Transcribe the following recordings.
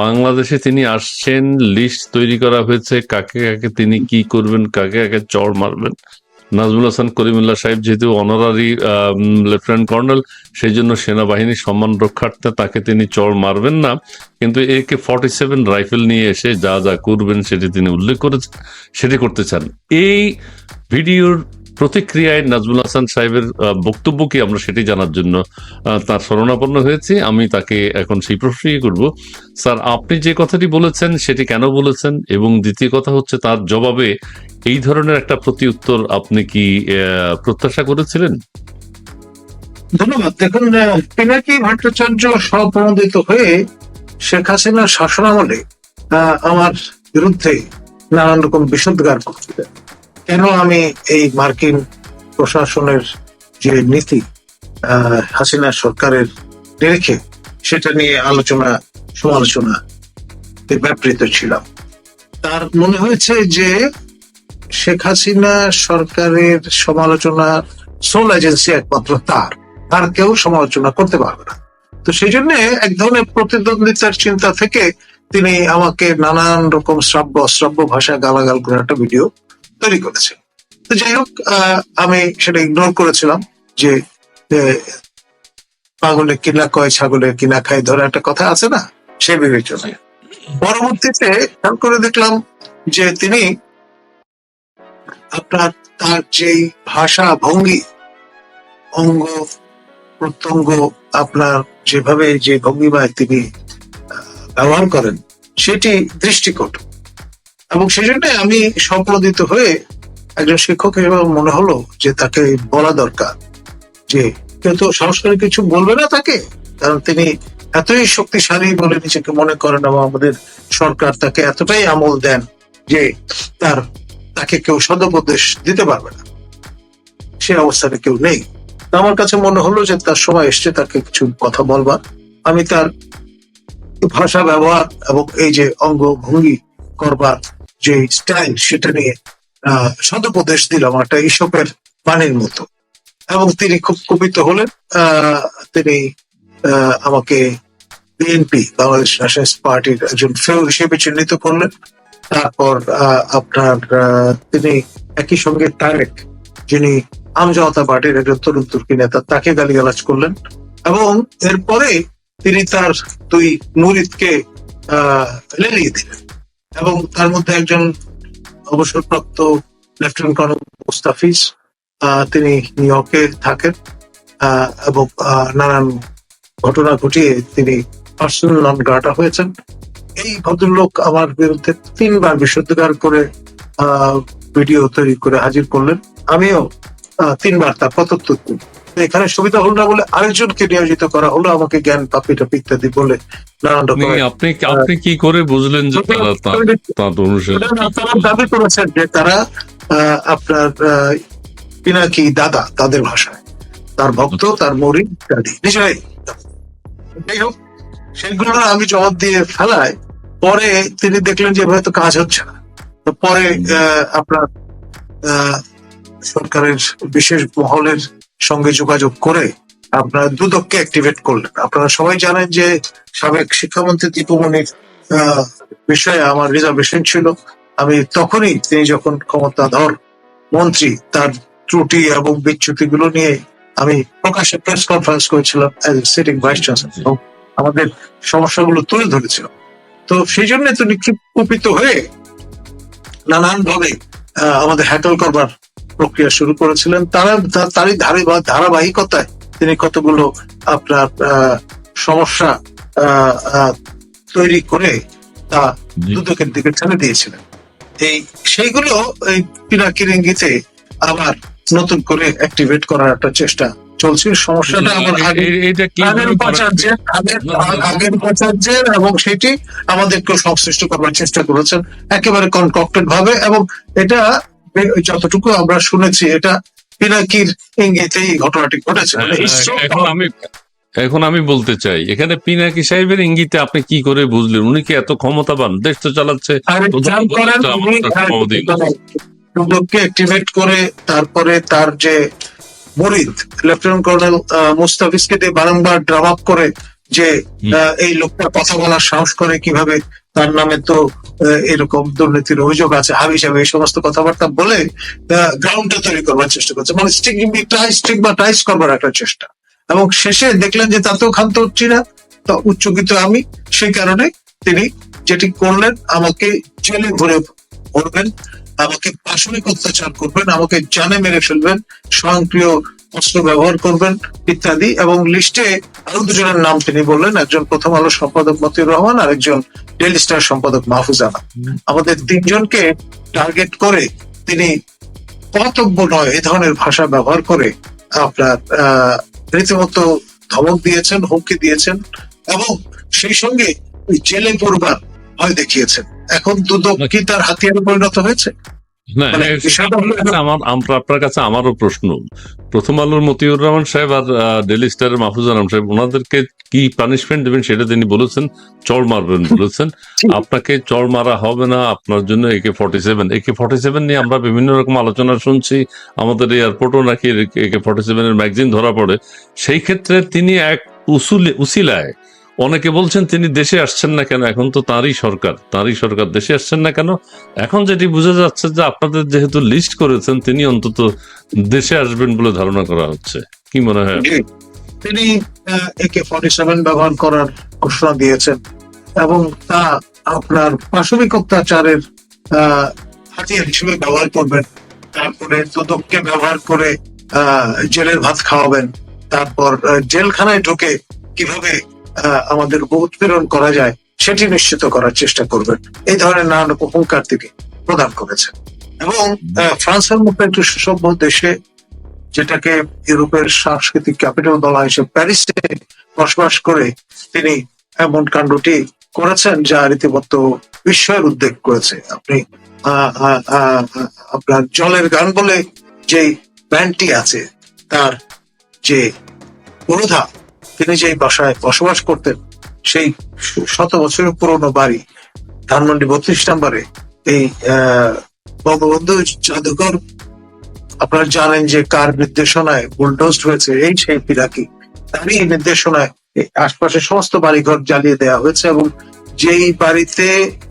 বাংলাদেশে তিনি আসছেন লিস্ট তৈরি করা হয়েছে, কাকে কাকে তিনি কি করবেন, কাকে কাকে চড় মারবেন। নাজমুল হাসান, করিমুল্লাহ সাহেব যেহেতু অনারারি লেফটেন্যান্ট কর্নেল সেই জন্য সেনাবাহিনীর সম্মান রক্ষার্থে তাকে তিনি চড় মারবেন না। কিন্তু একে ফর্টি সেভেন রাইফেল নিয়ে এসে যা যা করবেন সেটি তিনি উল্লেখ করেছেন, সেটি করতে চান। এই ভিডিওর প্রতিক্রিয়ায় নাজমুল হাসান সাহেবের বক্তব্য কি আমরা সেটি জানার জন্য তার শরণাপন্ন হয়েছি। আমি তাকে এখন সেই প্রশ্নই করব, স্যার, আপনি যে কথাটি বলেছেন সেটি কেন বলেছেন? এবং দ্বিতীয় কথা হচ্ছে তার জবাবে এই ধরনের একটা প্রতি উত্তর আপনি কি প্রত্যাশা করেছিলেন? ধন্যবাদ। দেখুন পিনাকি ভট্টাচার্য স্বপ্রণোদিত হয়ে শেখ হাসিনার শাসনামলে আমার বিরুদ্ধে নানান রকম বিষোদ্গার করছিলেন। কেন আমি এই মার্কিন প্রশাসনের যে নীতি হাসিনা সরকারের নিরিখে সেটা নিয়ে আলোচনা, সমালোচনা ব্যাপৃত ছিলাম। তার মনে হয়েছে যে শেখ হাসিনা সরকারের সমালোচনা সোল এজেন্সি একমাত্র তার, আর কেউ সমালোচনা করতে পারবে না। তো সেই জন্য এক ধরনের প্রতিদ্বন্দ্বিতার চিন্তা থেকে তিনি আমাকে নানান রকম শ্রাব্য, অশ্রাব্য ভাষা গালাগাল করে একটা ভিডিও তৈরি করেছেন তো যাই হোক আমি সেটা ইগনোর করেছিলাম যে পাগলে কিনা কয় ছাগলের কিনা খায়, ধরে একটা কথা আছে না, সে বিবেচনায়। পরবর্তীতে খেয়াল করে দেখলাম যে তিনি আপনার তার যেই ভাষা ভঙ্গি, অঙ্গ, প্রত্যঙ্গ আপনার যেভাবে যে ভঙ্গিমায় তিনি ব্যবহার করেন, সেটি দৃষ্টিকট এবং সেই জন্য আমি সম্প্রদিত হয়ে একজন শিক্ষক হিসেবে মনে হলো যে তাকে বলা দরকার। যে কেউ তো সাহস করে কিছু বলবে না তাকে, কারণ তিনি এতই শক্তিশালী বলে নিজেকে মনে করেন এবং আমাদের সরকার তাকে এতটাই আমল দেন যে তার, তাকে কেউ সদুপদেশ দিতে পারবে না। সে অবস্থানে কেউ নেই। আমার কাছে মনে হলো যে তার সময় এসছে তাকে কিছু কথা বলবার। আমি তার ভাষা ব্যবহার এবং এই যে অঙ্গ ভঙ্গি করবার যে স্টাইল সেটা নিয়ে সদুপদেশ দিলাম একটা ইসপের পানির মতো। এবং তিনি খুব কুপিত হলেন তিনি আমাকে বিএনপি বাংলাদেশ ন্যাশনালিস্ট পার্টির একজন ফেউ হিসেবে চিহ্নিত করলেন। তারপর আপনার তিনি একই সঙ্গে তারেক যিনি আমজনতা পার্টির একজন তরুণ তুর্কি নেতা তাকে গালিগালাজ করলেন। এবং এরপরে তিনি তার দুই মুরিদকে আহ, লেলিয়ে দিলেন। এবং তার মধ্যে একজন অবসরপ্রাপ্ত লেফটেন্যান্ট কর্নেল মুস্তাফিজ তিনি নিউ ইয়র্কে থাকেন এবং নানান ঘটনা ঘটিয়ে তিনি পার্সোনাল নন গার্ডা হয়েছেন। এই ভদ্রলোক আমার বিরুদ্ধে তিনবার বিশুদ্ধগার করে ভিডিও তৈরি করে হাজির করলেন। আমিও তিনবার তার দিই। তো এখানে সুবিধা হলো না বলে আরেকজনকে নিয়োজিত করা হলো আমাকে জ্ঞান পাপি টাপি ইত্যাদি বলে নানান আপনি আপনি আপনি কি করে বুঝলেন যে তারা দাবি করেছেন যে তারা আপনার পিনাকি দাদা তাদের ভাষায়। তার ভক্ত তার মরি ইত্যাদি। নিজেরাই যাই হোক সেগুলো আমি জবাব দিয়ে ফেলায় পরে তিনি দেখলেন যে হয়তো কাজ হচ্ছে না। তো পরে আহ, আপনার আহ, সরকারের বিশেষ মহলের সঙ্গে যোগাযোগ করে আপনার দুদককে অ্যাক্টিভেট করলেন। আপনারা সবাই জানেন যে সাবেক শিক্ষামন্ত্রী দীপমণির বিষয়ে আমার রিজার্ভেশন ছিল। আমি তখনই তিনি যখন ক্ষমতাধর মন্ত্রী, তার ত্রুটি এবং বিচ্যুতি গুলো নিয়ে আমি প্রকাশ্যে প্রেস কনফারেন্স করেছিলাম সিটিং ভাইস চ্যান্সেলর এবং আমাদের সমস্যাগুলো তুলে ধরেছিলাম তো সেই জন্য তিনি কুপিত হয়ে নানান ভাবে আমাদের হ্যাটল করবার প্রক্রিয়া শুরু করেছিলেন তারা তারই ধারে বা ধারাবাহিকতায় তিনি কতগুলো আপনার সমস্যা তৈরি করে তা দুদকের দিকে ঠেলে দিয়েছিলেন। এই সেইগুলো এই পিনাকির ইঙ্গিতে আবার নতুন করে অ্যাক্টিভেট করার একটা চেষ্টা চলছে সমস্যাটা আমার আগের উপাচার্যের আগের উপাচার্যের এবং সেটি আমাদেরকে সংশ্লিষ্ট করবার চেষ্টা করেছেন। একেবারে কনকক্টেড ভাবে এবং এটা যতটুকু আমরা শুনেছি এটা পিনাকির ইঙ্গিতেই ঘটনাটি ঘটেছে। মানে এখন আমি এখন আমি বলতে চাই এখানে পিনাকি সাহেবের ইঙ্গিতে আপনি কি করে বুঝলেন? উনি কি এত ক্ষমতাবান? দেশ তো চালাচ্ছে। অ্যাক্টিভেট করে তারপরে তার যে মরিদ লেফটেন্যান্ট কর্নেল মুস্তাফিজকে দিয়ে বারংবার ড্রাম আপ করে যে এই লোকটা কথা বলার সাহস করে কীভাবে তার নামে তো এরকম দুর্নীতির অভিযোগ আছে। হাবি হিসাবে এই সমস্ত কথাবার্তা বলে গ্রাউন্ডটা তৈরি করবার চেষ্টা করছে। মানে স্টিগমাটাইজ করবার একটা চেষ্টা। এবং শেষে দেখলেন যে তাতেও ক্ষান্ত হচ্ছি না। তো উচ্চকিত আমি। সেই কারণে তিনি যেটি করলেন, আমাকে জেলে ভরে ভরবেন আমাকে পাশবিক অত্যাচার করবেন, আমাকে জানে মেরে ফেলবেন, স্বয়ংক্রিয় অস্ত্র ব্যবহার করবেন ইত্যাদি এবং লিস্টে আরও দুজনের নাম তিনি বললেন একজন প্রথম আলো সম্পাদক মতিউর রহমান আর একজন ডেলি স্টার সম্পাদক মাহফুজ আনা আমাদের তিনজনকে টার্গেট করে তিনি কর্তব্য নয় এ ধরনের ভাষা ব্যবহার করে আপনার আহ, রীতিমতো ধমক দিয়েছেন হুমকি দিয়েছেন এবং সেই সঙ্গে জেলে পড়বার ভয় দেখিয়েছেন। এখন দুদক কি তার হাতিয়ারে পরিণত হয়েছে? না মানে আমার আপনার কাছে আমারও প্রশ্ন। প্রথম আলোর মতিউর রহমান সাহেব আর ডেলি স্টারের মাহফুজ আলম সাহেব ওনাদেরকে কি পানিশমেন্ট দেবেন সেটা তিনি বলেছেন চড় মারবেন বলেছেন। আপনাকে চড় মারা হবে না আপনার জন্য AK forty seven AK forty seven নিয়ে আমরা বিভিন্ন রকম আলোচনা শুনছি আমাদের এয়ারপোর্টও নাকি একে ফর্টি সেভেনের ম্যাগজিন ধরা পড়ে। সেই ক্ষেত্রে তিনি এক উসুলে উসিলায় অনেকে বলছেন, তিনি দেশে আসছেন না কেন? এখন তো তারই সরকার। তারই সরকার দেশে আসছেন না কেন? এখন যেটি বোঝা যাচ্ছে যে আপনাদের যেহেতু লিস্ট করেছেন, তিনি অন্তত দেশে আসবেন বলে ধারণা করা হচ্ছে। কি মনে হয়? তিনি একে ফর্টি সেভেন ব্যবহার করার ঘোষণা দিয়েছেন এবং তা আপনার পাশবিক অত্যাচারের হাতিয়ার হিসেবে ব্যবহার করবেন। তারপরে দুদককে ব্যবহার করে জেলের ভাত খাওয়াবেন। তারপর জেলখানায় ঢুকে কীভাবে আমাদের উৎপীড়ন করা যায়, সেটি নিশ্চিত করার চেষ্টা করবেন। এই ধরনের নানান হুঙ্কার থেকে প্রদান করেছেন। এবং ফ্রান্সের মতো একটি সুসভ্য দেশে, যেটাকে ইউরোপের সাংস্কৃতিক ক্যাপিটাল বলা হয় সে প্যারিসে বসবাস করে তিনি এমন কাণ্ডটি করেছেন যা রীতিমতো বিস্ময়ের উদ্বেগ করেছে। আপনি আপনার জলের গান বলে যেই ব্যান্ডটি আছে, তার যে পুরোধা তিনি যে বাসায় বসবাস করতেন সেই শত বছরের পুরনো বাড়ি ধানমন্ডি বত্রিশ নম্বরে এই বঙ্গবন্ধু জাদুঘর আপনারা জানেন যে কার নির্দেশনায় বুলডোজড হয়েছে এই সেই পিরাকি তারই নির্দেশনায় আশপাশের সমস্ত বাড়িঘর জ্বালিয়ে দেওয়া হয়েছে এবং যেই বাড়িতে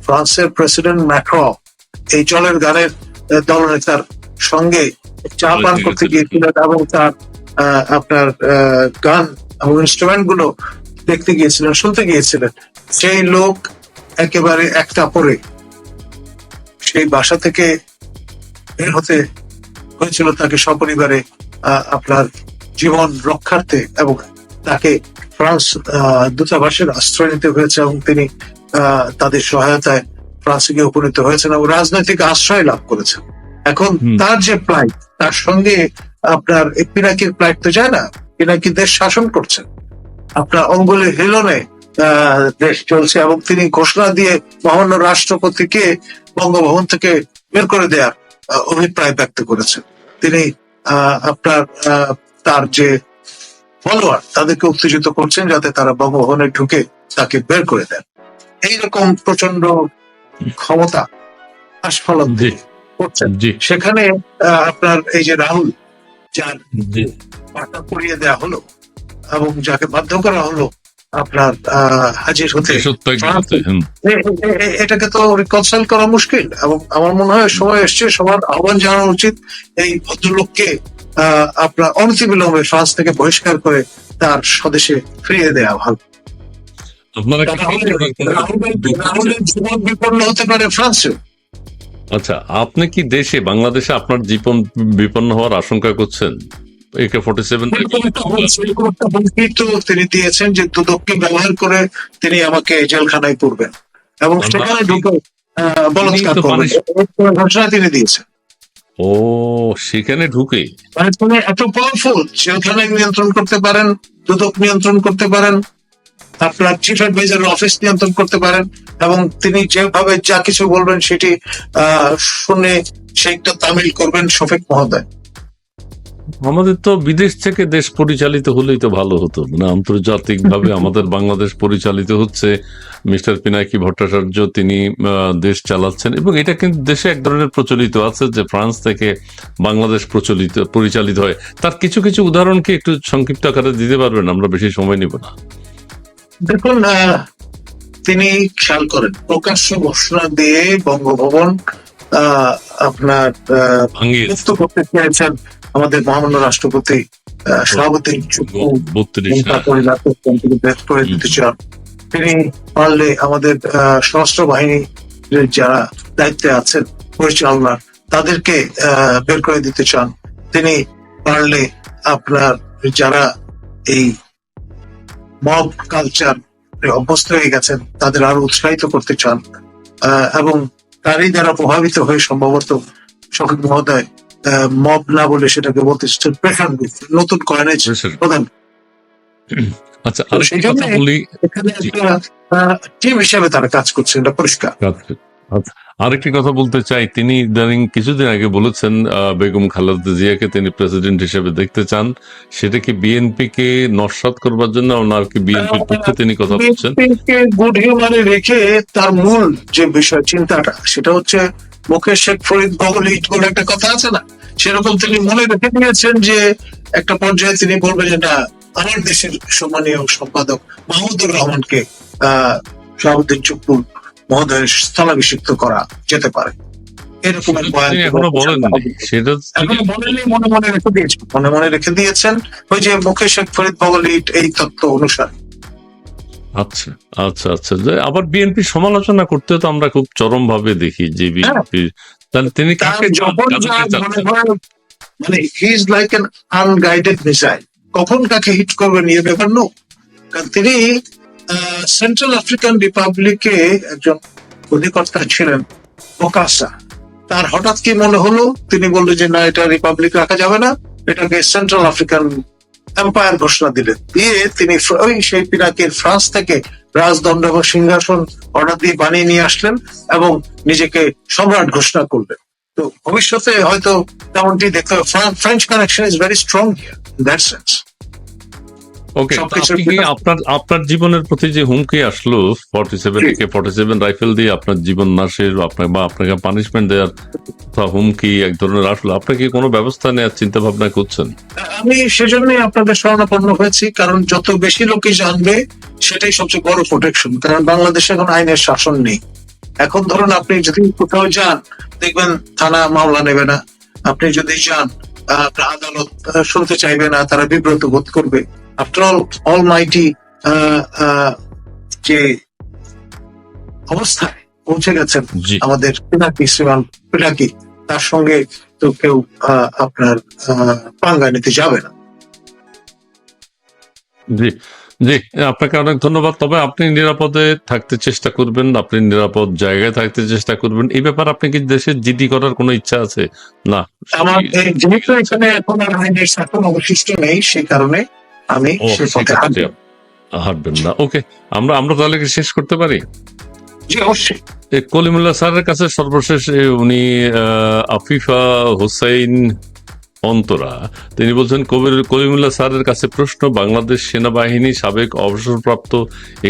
ফ্রান্সের প্রেসিডেন্ট ম্যাক্র এই জলের গানের দলনেতার সঙ্গে চা পান করতে গিয়েছিলেন এবং তার আহ, আপনার আহ, গান এবং ইনস্ট্রুমেন্টগুলো দেখতে গিয়েছিলেন শুনতে গিয়েছিলেন। সেই লোক একেবারে একটা পরে সেই বাসা থেকে বের হতে হয়েছিল তাকে সপরিবারে আপনার জীবন রক্ষার্থে এবং তাকে ফ্রান্স আহ, দূতাবাসের আশ্রয় নিতে হয়েছে এবং তিনি আহ, তাদের সহায়তায় ফ্রান্সে গিয়ে উপনীত হয়েছেন এবং রাজনৈতিক আশ্রয় লাভ করেছেন। এখন তার যে প্লাইট তার সঙ্গে আপনার পিনাকির প্লাইট তো যায় না পিনাকি দেশ শাসন করছেন। আপনার অঙ্গুলি হিলনে আহ, দেশ চলছে এবং তিনি ঘোষণা দিয়ে মহান্য রাষ্ট্রপতিকে বঙ্গভবন থেকে বের করে দেওয়ার অভিপ্রায় ব্যক্ত করেছেন। তিনি আপনার তার যে ফলোয়ার তাদেরকে উত্তেজিত করছেন যাতে তারা বঙ্গভবনে ঢুকে তাকে বের করে দেন। এইরকম প্রচণ্ড ক্ষমতা আস্ফলন জি। করছেন। সেখানে আহ, আপনার এই যে রাহুল যার জি। পাটা পড়িয়ে দেওয়া হলো এবং যাকে বাধ্য করা হলো আপনার হাজির হতে। এ- এটাকে তো রিকনসাইল করা মুশকিল এবং আমার মনে হয় সময় এসছে সবার আহ্বান জানানো উচিত এই ভদ্রলোককে আহ, আপনার অনতিবিলম্বে ফ্রান্স থেকে বহিষ্কার করে তার স্বদেশে ফিরিয়ে দেওয়া ভালো। আপনারা জীবন বিপন্ন হতে পারে ফ্রান্সে। আচ্ছা আপনি কি দেশে বাংলাদেশে আপনার জীবন বিপন্ন হওয়ার আশঙ্কা করছেন? একে ফর্টি সেভেন তিনি দিয়েছেন যে দুদককে ব্যবহার করে তিনি আমাকে জেলখানায় পুরবেন এবং সেখানে ঢুকে বলৎকার ঘোষণা তিনি দিয়েছেন। ও সেখানে ঢুকে? মানে এত পাওয়ারফুল জেলখানা নিয়ন্ত্রণ করতে পারেন দুদক নিয়ন্ত্রণ করতে পারেন আপনার চিফ অ্যাডভাইজারের অফিস নিয়ন্ত্রণ করতে পারেন এবং তিনি যেভাবে যা কিছু বলবেন সেটি শুনে সেইটা তামিল করবেন শফিক মহোদয়। আমাদের তো বিদেশ থেকে দেশ পরিচালিত হলেই তো ভালো হতো। মানে আন্তর্জাতিক ভাবে আমাদের বাংলাদেশ পরিচালিত হচ্ছে। মিস্টার পিনাকি ভট্টাচার্য তিনি দেশ চালাচ্ছেন এবং এটা কিন্তু দেশে এক ধরনের প্রচলিত আছে যে ফ্রান্স থেকে বাংলাদেশ প্রচলিত পরিচালিত হয়। তার কিছু কিছু উদাহরণকে একটু সংক্ষিপ্ত আকারে দিতে পারবেন আমরা বেশি সময় নিব না। দেখুন তিনি খেয়াল করেন প্রকাশ্য ঘোষণা দিয়ে বঙ্গভবন আপনার মুক্ত করতে চেয়েছেন আমাদের মহামান্য রাষ্ট্রপতি করে দিতে চান তিনি পারলে আমাদের সশস্ত্র বাহিনী যারা দায়িত্বে আছেন পরিচালনার তাদেরকে আহ, বের করে দিতে চান। তিনি পারলে আপনার যারা এই মব কালচার অভ্যস্ত হয়ে গেছেন তাদের আরও উৎসাহিত করতে চান এবং তারই দ্বারা প্রভাবিত হয়ে সম্ভবত শফিক মহোদয় মব না বলে সেটাকে বলতে প্রেফার নতুন কয়েনেজ। প্রদান আচ্ছা এখানে একটা টিম হিসেবে তারা কাজ করছে এটা পরিষ্কার আচ্ছা, আচ্ছা। আরেকটি কথা বলতে চাই। তিনি ইদানিং কিছুদিন আগে বলেছেন বেগম খালেদা জিয়াকে তিনি প্রেসিডেন্ট হিসেবে দেখতে চান। সেটা কি বিএনপি কে নস্বাত করবার জন্য ওনার কি বিএনপির পক্ষে তিনি কথা বলছেন? গুড হিউমারে রেখে তার মূল যে বিষয়, চিন্তাটা, সেটা হচ্ছে মুখে শেখ ফরিদ বগল ইট বলে একটা কথা আছে না? সেরকম তিনি মনে রেখে নিয়েছেন যে একটা পর্যায়ে তিনি বলবেন যে না আমার দেশের সম্মানীয় সম্পাদক মাহমুদুর রহমানকে, আহ, শাহাবুদ্দিন চুপ্পুর মহোদয়ের স্থলাভিষিক্ত করা যেতে পারে। এরকম তিনি এখনও বলেননি। সেটা এখনও বলেনি মনে মনে রেখে দিয়েছেন। মনে মনে রেখে দিয়েছেন ওই যে মুখে ফরিদ বগল ইট এই তত্ত্ব অনুসারে। আচ্ছা আচ্ছা আচ্ছা। আবার বিএনপি সমালোচনা করতে তো আমরা খুব চরম ভাবে দেখি যে বিএনপি। তাহলে তিনি কাকে মনে? হয় he is like an unguided missile কখন কাকে হিট করবে নিয়ে ব্যাপার নো কারণ তিনি সেন্ট্রাল আফ্রিকান রিপাবলিকে একজন অধিকর্তা ছিলেন ওকাসা তার হঠাৎ কি মনে হলো? তিনি বললেন যে, না, এটা রিপাবলিক রাখা যাবে না। এটাকে সেন্ট্রাল আফ্রিকান এম্পায়ার ঘোষণা দিলেন। দিয়ে তিনি ওই সেই পিনাকির ফ্রান্স থেকে রাজদণ্ড এবং সিংহাসন অর্ডার দিয়ে বানিয়ে নিয়ে আসলেন এবং নিজেকে সম্রাট ঘোষণা করলেন। তো ভবিষ্যতে হয়তো তেমনটি দেখতে French connection is very strong here that sense okay আপনি আপনার আপনার জীবনের প্রতি যে হুমকি আসলো ফর্টি সেভেন জি। থেকে ফর্টি সেভেন রাইফেল দিয়ে আপনার জীবন নাশের আপনার বা আপনাকে পানিশমেন্ট দেওয়ার হুমকি এক ধরনের আসলো আপনি কি কোনো ব্যবস্থা নেওয়ার চিন্তা ভাবনা করছেন? আমি সেজন্যই আপনাদের শরণাপন্ন হয়েছি কারণ যত বেশি লোকে জানবে সেটাই সবচেয়ে বড় প্রোটেকশন কারণ বাংলাদেশে এখন আইনের শাসন নেই। এখন ধরুন আপনি যদি কোথাও যান দেখবেন থানা মামলা নেবে না। আপনি যদি যান আদালত শুনতে চাইবে না তারা বিব্রত বোধ করবে। আফটার অল অল মাইটি যে অবস্থায় পৌঁছে গেছেন আমাদের পিনাকি শ্রীমান পিনাকি তার সঙ্গে তো কেউ আপনার পাঙ্গা নিতে যাবে না। জি জি আপনাকে অনেক ধন্যবাদ। তবে আপনি নিরাপদে থাকতে চেষ্টা করবেন আপনি নিরাপদ জায়গায় থাকতে চেষ্টা করবেন। এই ব্যাপারে আপনি কি দেশে জিডি করার কোনো ইচ্ছা আছে? না। আমার যেহেতু এখানে এখন আর আইনের শাসন অবশিষ্ট নেই সেই কারণে আমি ও পথে হাঁটবো। হাঁটবেন না। ওকে আমরা আমরা তাহলে শেষ করতে পারি? জি অবশ্যই। কলিমুল্লাহ স্যারের কাছে সর্বশেষ উনি আফিফা হোসাইন অন্তরা। তিনি বলছেন কবির কলিমুল্লাহ স্যারের কাছে প্রশ্ন বাংলাদেশ সেনাবাহিনী সাবেক অবসরপ্রাপ্ত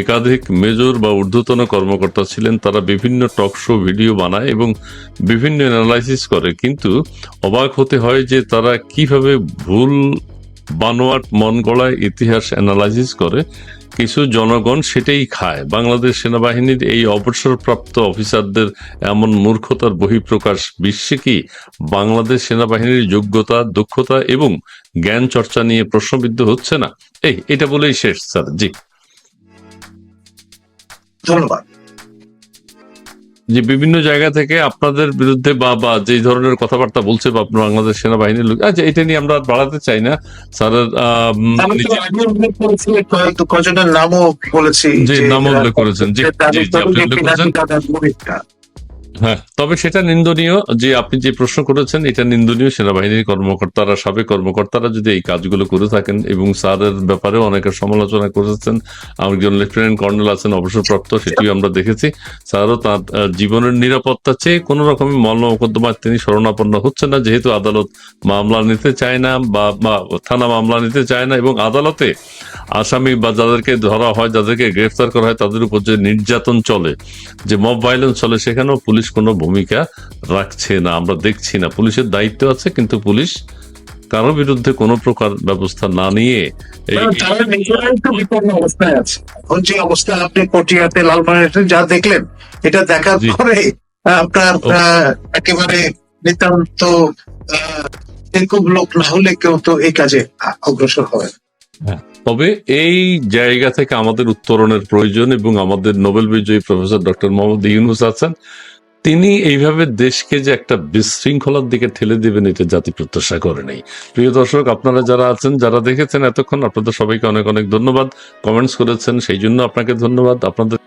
একাধিক মেজর বা ঊর্ধ্বতন কর্মকর্তা ছিলেন। তারা বিভিন্ন টক শো ভিডিও বানায় এবং বিভিন্ন অ্যানালাইসিস করে। কিন্তু অবাক হতে হয় যে তারা কীভাবে ভুল বানোয়াট মন গড়ায় ইতিহাস অ্যানালাইসিস করে কিছু জনগণ সেটাই খায়। বাংলাদেশ সেনাবাহিনীর এই অবসরপ্রাপ্ত অফিসারদের এমন মূর্খতার বহিঃপ্রকাশ বিশ্বে কি? বাংলাদেশ সেনাবাহিনীর যোগ্যতা, দক্ষতা এবং জ্ঞান চর্চা নিয়ে প্রশ্নবিদ্ধ হচ্ছে না? এই, এটা বলেই শেষ, স্যার। জি। ধন্যবাদ। যে বিভিন্ন জায়গা থেকে আপনাদের বিরুদ্ধে বা বা যে ধরনের কথাবার্তা বলছে বা বাংলাদেশ সেনাবাহিনীর লোক আচ্ছা এটা নিয়ে আমরা বাড়াতে চাই না স্যারের করেছি কয়েক কজনের নামও বলেছি যে নাম এরা- উল্লেখ করেছেন। যে জি, জি, আপনি উল্লেখ করেছেন। হ্যাঁ তবে সেটা নিন্দনীয় যে আপনি যে প্রশ্ন করেছেন, এটা নিন্দনীয় সেনাবাহিনীর কর্মকর্তারা, সাবেক কর্মকর্তারা যদি এই কাজগুলো করে থাকেন এবং স্যারের ব্যাপারেও অনেকে সমালোচনা করেছেন একজন লেফটেন্যান্ট কর্নেল আছেন, অবসরপ্রাপ্ত, সেটিও আমরা দেখেছি। স্যারও তার জীবনের নিরাপত্তা চেয়ে কোনো রকমের মামলা মোকদ্দমায় তিনি শরণাপন্ন হচ্ছেন না, যেহেতু আদালত মামলা নিতে চায় না বা, থানা মামলা নিতে চায় না এবং আদালতে আসামি বা যাদেরকে ধরা হয় যাদেরকে গ্রেফতার করা হয় তাদের উপর যে নির্যাতন চলে যে মব ভাইলেন্স চলে সেখানেও পুলিশ কোনো ভূমিকা রাখছে না। আমরা দেখছি না। পুলিশের দায়িত্ব আছে কিন্তু পুলিশ কারও বিরুদ্ধে কোনো প্রকার ব্যবস্থা না নিয়ে অবস্থায় আছে। এখন যে অবস্থা আপনি যা দেখলেন এটা দেখার পরে আপনার আহ, একেবারে নিতান্ত এরকম লোক না হলে কেউ তো এই কাজে অগ্রসর হবে না। তবে এই জায়গা থেকে আমাদের উত্তরণের প্রয়োজন এবং আমাদের নোবেল বিজয়ী প্রফেসর ডক্টর মোহাম্মদ ইউনুস আছেন, তিনি এইভাবে দেশকে যে একটা বিশৃঙ্খলার দিকে ঠেলে দেবেন, এটা জাতি প্রত্যাশা করে নেই। প্রিয় দর্শক, আপনারা যারা আছেন, যারা দেখেছেন এতক্ষণ, আপনাদের সবাইকে অনেক অনেক ধন্যবাদ। কমেন্টস করেছেন, সেই জন্য আপনাকে ধন্যবাদ। আপনাদের